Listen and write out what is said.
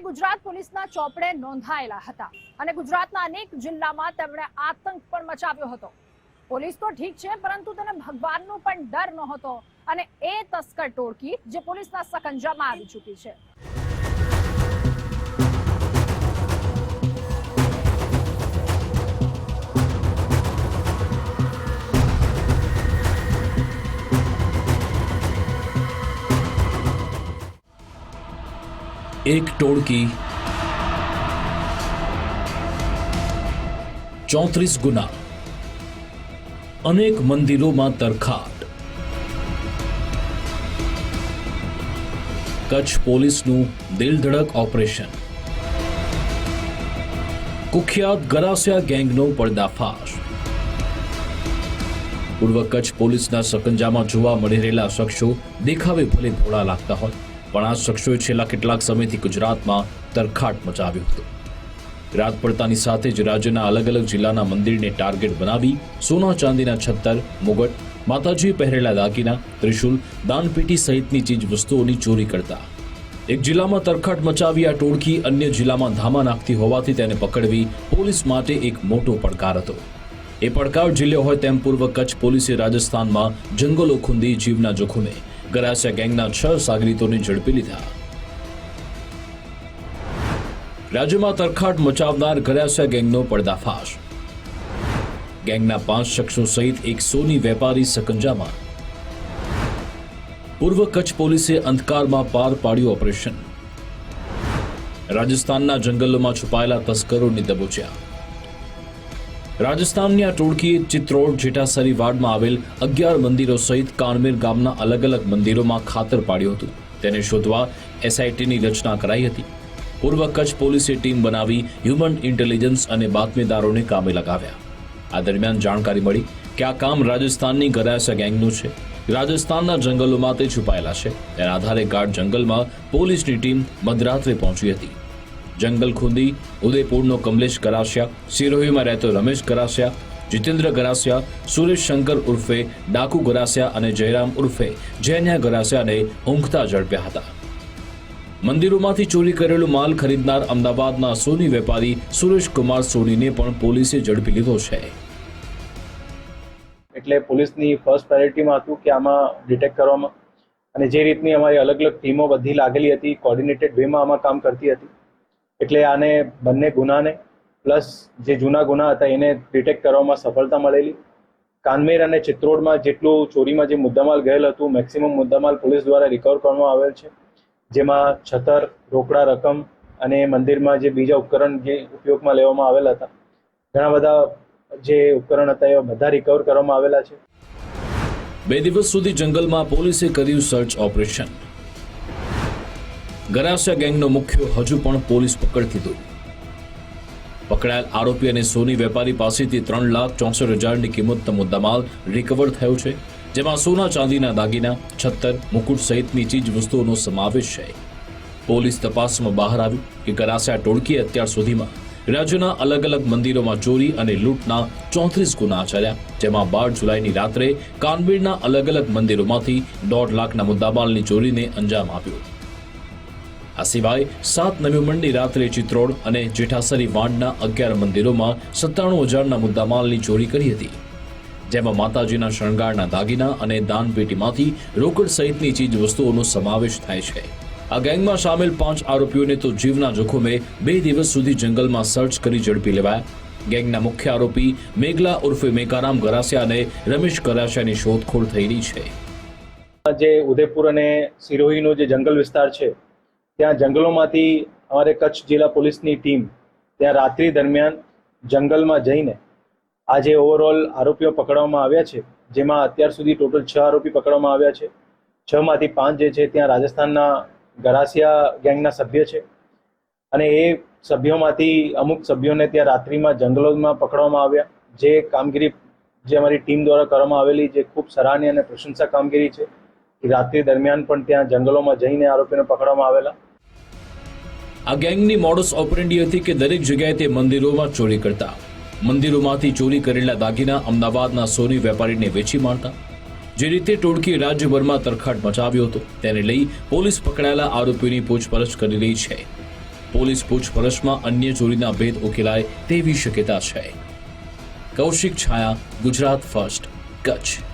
ગુજરાત પોલીસના ચોપડે નોંધાયેલા હતા અને ગુજરાતના અનેક જિલ્લામાં તેમણે આતંક પણ મચાવ્યો હતો. પોલીસ તો ઠીક છે, પરંતુ તેને ભગવાનનો પણ ડર નહોતો અને એ તસ્કર ટોળકી જે પોલીસના સકંજામાં આવી ચૂકી છે. એક ટોળકી ચોત્રીસ ગુના અનેક મંદિરોમાં તરખાટ કચ્છ પોલીસનું દિલધડક ઓપરેશન કુખ્યાત ગરાસિયા ગેંગનો પર્દાફાશ પૂર્વ કચ્છ પોલીસના સકંજામાં જોવા મળી રહેલા શખ્સો દેખાવે ભલે ભોળા લાગતા હોય પણ આ શખ્સોએ છેલ્લા કેટલાક સમયથી ગુજરાતમાં તરખાટ મચાવ્યો હતો. રાત પડતાની સાથે જ રાજ્યના અલગ અલગ જિલ્લાના મંદિરને ટાર્ગેટ બનાવી સોના ચાંદીના છત્તર, મુગટ માતાજી પહેરેલા દાગીના, ત્રિશુલ, દાનપેટી સહિતની ચીજ વસ્તુઓની ચોરી કરતા. એક જિલ્લામાં તરખાટ મચાવી આ ટોળકી અન્ય જિલ્લામાં ધામા નાખતી હોવાથી તેને પકડવી પોલીસ માટે એક મોટો પડકાર હતો. એ પડકાર ઝીલ્યો હોય તેમ પૂર્વ કચ્છ પોલીસે રાજસ્થાનમાં જંગલો ખૂંદી જીવના જોખમે ગરાસિયા ગેંગના છ સાગરીતોને ઝડપી લીધા. રાજ્યમાં તરખાટ મચાવનાર ગરાસિયા ગેંગનો પર્દાફાશ. ગેંગના પાંચ શખ્સો સહિત એક સોની વેપારી સકંજામાં. પૂર્વ કચ્છ પોલીસે અંધકારમાં પાર પાડ્યું ઓપરેશન. રાજસ્થાનના જંગલોમાં છુપાયેલા તસ્કરોની દબોચ્યા. રાજસ્થાનની આ ટોળકીએ ચિત્રોડ જેઠાસરી વાડમાં આવેલ અગિયાર મંદિરો સહિત કાનમેર ગામના અલગ અલગ મંદિરોમાં ખાતર પાડ્યું હતું. તેને શોધવા એસઆઈટીની રચના કરાઈ હતી. પૂર્વ કચ્છ પોલીસે ટીમ બનાવી હ્યુમન ઇન્ટેલિજન્સ અને બાતમીદારોને કામે લગાવ્યા. આ દરમિયાન જાણકારી મળી કે આ કામ રાજસ્થાનની ગરાસા ગેંગનું છે. રાજસ્થાનના જંગલોમાં તે છુપાયેલા છે. તેના આધારે ગાઢ જંગલમાં પોલીસની ટીમ મધરાત્રે પહોંચી હતી. જંગલ ખુંદી, ઉદયપુરનો કમલેશ કરાસિયા, સિરોહીમાં રહેતો રમેશ કરાસિયા, જીતેન્દ્ર ગરાસિયા સુરેશ શંકર ઉર્ફે ડાકુ ગરાસિયા અને જયરામ ઉર્ફે જૈન્યા ગરાસિયાને ઊંઘતા ઝડપ્યા હતા. મંદિરોમાંથી ચોરી કરેલો માલ ખરીદનાર અમદાવાદના સોની વેપારી સુરેશ કુમાર સોનીને પણ પોલીસે ઝડપી લીધો છે. એટલે પોલીસની ફર્સ્ટ પ્રાયોરિટીમાં હતું કે આમાં ડિટેક્ટ કરવામાં. અને જે રીતની અમારી અલગ અલગ ટીમો બધી લાગેલી હતી કોર્ડિનેટેડ વેમાં આમાં કામ કરતી હતી. એટલે આને બંને ગુનાને પ્લસ જે જૂના ગુના હતા એને ડિટેક્ટ કરવામાં સફળતા મળેલી. કાનમેર અને ચિત્રોડમાં જેટલું ચોરીમાં જે મુદ્દામાલ ગયેલ હતું મેક્સિમમ મુદ્દામાલ પોલીસ દ્વારા રિકવર કરવામાં આવેલ છે. જેમાં છતર, રોકડા રકમ અને મંદિરમાં જે બીજા ઉપકરણ જે ઉપયોગમાં લેવામાં આવેલા હતા. ઘણા બધા જે ઉપકરણ હતા એ બધા રિકવર કરવામાં આવેલા છે. બે દિવસ સુધી જંગલમાં પોલીસે કર્યું સર્ચ ઓપરેશન ગરાસિયા ગેંગનો મુખ્ય હજુ પણ પોલીસ પકડતી દૂર પકડાયેલ આરોપી અને સોની વેપારી પાસેથી ત્રણ લાખ ચોસઠ હજારની કિંમતનો મુદ્દામાલ રિકવર થયો છે, જેમાં સોના ચાંદીના દાગીના, છત્તર, મુકુટ સહિતની ચીજ વસ્તુઓનો સમાવેશ છે. પોલીસ તપાસમાં બહાર આવ્યું કે ગરાસિયા ટોળકીએ અત્યાર સુધીમાં રાજ્યના અલગ અલગ મંદિરોમાં ચોરી અને લૂંટના ચોત્રીસ ગુના આચર્યા, જેમાં બાર જુલાઈની રાત્રે કાનબીરના અલગ અલગ મંદિરોમાંથી દોઢ લાખના મુદ્દામાલની ચોરીને અંજામ આપ્યો. આ સિવાય સાત નવેમ્બરની રાત્રે ચિત્રોડ અને જેઠાસરી વાંડના અગિયાર મંદિરોમાં સત્તાણું હજારના મુદ્દામાલની ચોરી કરી હતી. જેમાં માતાજીના શણગારના દાગીના અને દાનપેટીમાંથી રોકડ સહિતની ચીજ વસ્તુઓનો સમાવેશ થાય છે. આ ગેંગમાં સામેલ પાંચ આરોપીઓને તો જીવના જોખમે બે દિવસ સુધી જંગલમાં સર્ચ કરી ઝડપી લેવાયા. ગેંગના મુખ્ય આરોપી મેઘલા ઉર્ફે મેકારામ ગરાસિયા અને રમેશ ગરાસિયાની શોધખોળ થઈ રહી છે. જે ઉદયપુર અને સિરોહીનો જે જંગલ વિસ્તાર છે ત્યાં જંગલોમાંથી અમારે કચ્છ જિલ્લા પોલીસની ટીમ ત્યાં રાત્રિ દરમિયાન જંગલમાં જઈને આજે ઓવરઓલ આરોપીઓ પકડવામાં આવ્યા છે, જેમાં અત્યાર સુધી ટોટલ છ આરોપી પકડવામાં આવ્યા છે. છ માંથી પાંચ જે છે ત્યાં રાજસ્થાનના ગરાસિયા ગેંગના સભ્ય છે. અને એ સભ્યોમાંથી અમુક સભ્યોને ત્યાં રાત્રિમાં જંગલોમાં પકડવામાં આવ્યા. જે કામગીરી જે અમારી ટીમ દ્વારા કરવામાં આવેલી જે ખૂબ સરાહનીય અને પ્રશંસા કામગીરી છે રાત્રિ દરમિયાન પણ ત્યાં જંગલોમાં જઈને આરોપીને પકડવામાં આવેલા. આ ગેંગની મોડસ ઓપરેન્ડી હતી કે દરેક જગ્યાએ તે મંદિરોમાં ચોરી કરતા. મંદિરોમાંથી ચોરી કરેલા દાગીના અમદાવાદના સોની વેપારીને વેચી મારતા. જે રીતે ટોળકીએ રાજ્યભરમાં તરખાટ મચાવ્યો હતો, તેને લઈ પોલીસ પકડાયેલા આરોપીઓની પૂછપરછ કરી રહી છે. પોલીસ પૂછપરછમાં અન્ય ચોરીના ભેદ ઉકેલાય તેવી શક્યતા છે. કૌશિક છાયા, ગુજરાત ફર્સ્ટ, કચ્છ.